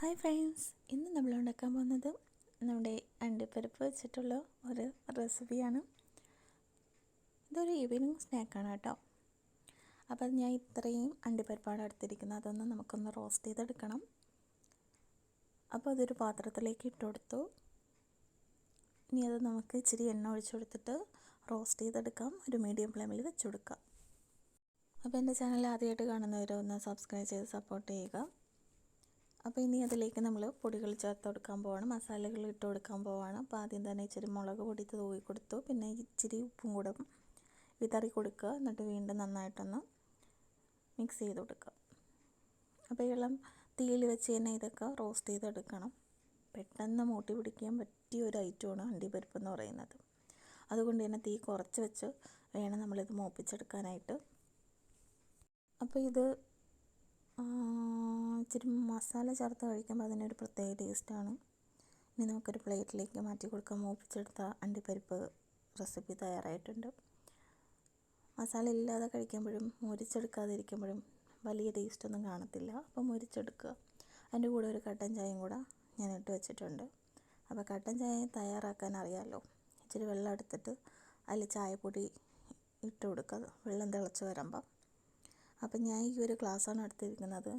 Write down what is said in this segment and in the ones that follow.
Hi friends ഇന്ന് നമ്മൾ ഉണ്ടാക്കാൻ പോകുന്നത് നമ്മുടെ അണ്ടിപ്പരിപ്പ് വെച്ചിട്ടുള്ള ഒരു റെസിപ്പിയാണ്. ഇതൊരു ഈവനിങ് സ്നാക്കാണ് കേട്ടോ. അപ്പോൾ ഞാൻ ഇത്രയും അണ്ടിപ്പരിപ്പാണ് എടുത്തിരിക്കുന്നത്. അതൊന്ന് നമുക്കൊന്ന് റോസ്റ്റ് ചെയ്തെടുക്കണം. അപ്പോൾ അതൊരു പാത്രത്തിലേക്ക് ഇട്ട് കൊടുത്തു. ഇനി അത് നമുക്ക് ഇച്ചിരി എണ്ണ ഒഴിച്ചു കൊടുത്തിട്ട് റോസ്റ്റ് ചെയ്തെടുക്കാം. ഒരു മീഡിയം ഫ്ലെയിമിൽ വെച്ച് കൊടുക്കാം. അപ്പോൾ എന്റെ ചാനൽ ആദ്യമായിട്ട് കാണുന്നവരൊന്ന് സബ്സ്ക്രൈബ് ചെയ്ത് സപ്പോർട്ട് ചെയ്യുക. അപ്പോൾ ഇനി അതിലേക്ക് നമ്മൾ പൊടികൾ ചേർത്ത് കൊടുക്കാൻ പോവാണ്. മസാലകൾ ഇട്ട് കൊടുക്കാൻ പോവാണ്. അപ്പോൾ ആദ്യം തന്നെ ഇച്ചിരി മുളക് പൊടി തൂവി കൊടുത്തു. പിന്നെ ഇച്ചിരി ഉപ്പും കൂടെ വിതറി കൊടുക്കുക. എന്നിട്ട് വീണ്ടും നന്നായിട്ടൊന്ന് മിക്സ് ചെയ്ത് കൊടുക്കുക. അപ്പോൾ ഇളം തീയിൽ വെച്ച് തന്നെ ഇതൊക്കെ റോസ്റ്റ് ചെയ്തെടുക്കണം പെട്ടെന്ന് മൂട്ടി പിടിക്കാൻ പറ്റിയ ഒരു ഐറ്റമാണ് അണ്ടിപ്പരിപ്പ് എന്ന് പറയുന്നത്. അതുകൊണ്ട് തന്നെ തീ കുറച്ച് വെച്ച് വേണം നമ്മളിത് മൂപ്പിച്ചെടുക്കാനായിട്ട്. അപ്പോൾ ഇത് ഇച്ചിരി മസാല ചേർത്ത് കഴിക്കുമ്പോൾ അതിനൊരു പ്രത്യേക ടേസ്റ്റാണ്. ഇനി നമുക്കൊരു പ്ലേറ്റിലേക്ക് മാറ്റി കൊടുക്കാം. മൂപ്പിച്ചെടുത്ത അണ്ടിപ്പരിപ്പ് റെസിപ്പി തയ്യാറായിട്ടുണ്ട്. മസാല ഇല്ലാതെ കഴിക്കുമ്പോഴും മുരിച്ചെടുക്കാതിരിക്കുമ്പോഴും വലിയ ടേസ്റ്റൊന്നും കാണത്തില്ല. അപ്പോൾ മുരിച്ചെടുക്കുക. അതിന്റെ കൂടെ ഒരു കട്ടൻ ചായയും കൂടെ ഞാൻ ഇട്ട് വെച്ചിട്ടുണ്ട്. അപ്പോൾ കട്ടൻ ചായ തയ്യാറാക്കാൻ അറിയാമല്ലോ ഇച്ചിരി വെള്ളം എടുത്തിട്ട് അതിൽ ചായപ്പൊടി ഇട്ട് കൊടുക്കുക. വെള്ളം തിളച്ച് വരുമ്പം. അപ്പം ഞാൻ ഈ ഒരു ഗ്ലാസ്സാണ് എടുത്തിരിക്കുന്നത്.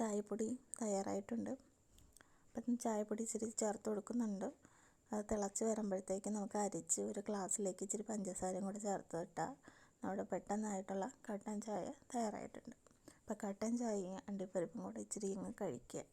ചായപ്പൊടി തയ്യാറായിട്ടുണ്ട്. അപ്പം ചായപ്പൊടി ഇച്ചിരി ചേർത്ത് കൊടുക്കുന്നുണ്ട്. അത് തിളച്ച് വരുമ്പോഴത്തേക്ക് നമുക്ക് അരിച്ച് ഒരു ഗ്ലാസ്സിലേക്ക് ഇച്ചിരി പഞ്ചസാരയും കൂടെ ചേർത്ത് ഇട്ടാൽ നമ്മുടെ പെട്ടെന്നായിട്ടുള്ള കട്ടൻ ചായ തയ്യാറായിട്ടുണ്ട്. അപ്പോൾ കട്ടൻ ചായയും അണ്ടിപ്പരിപ്പും കൂടെ ഇച്ചിരി ഇങ്ങ് കഴിക്കുക.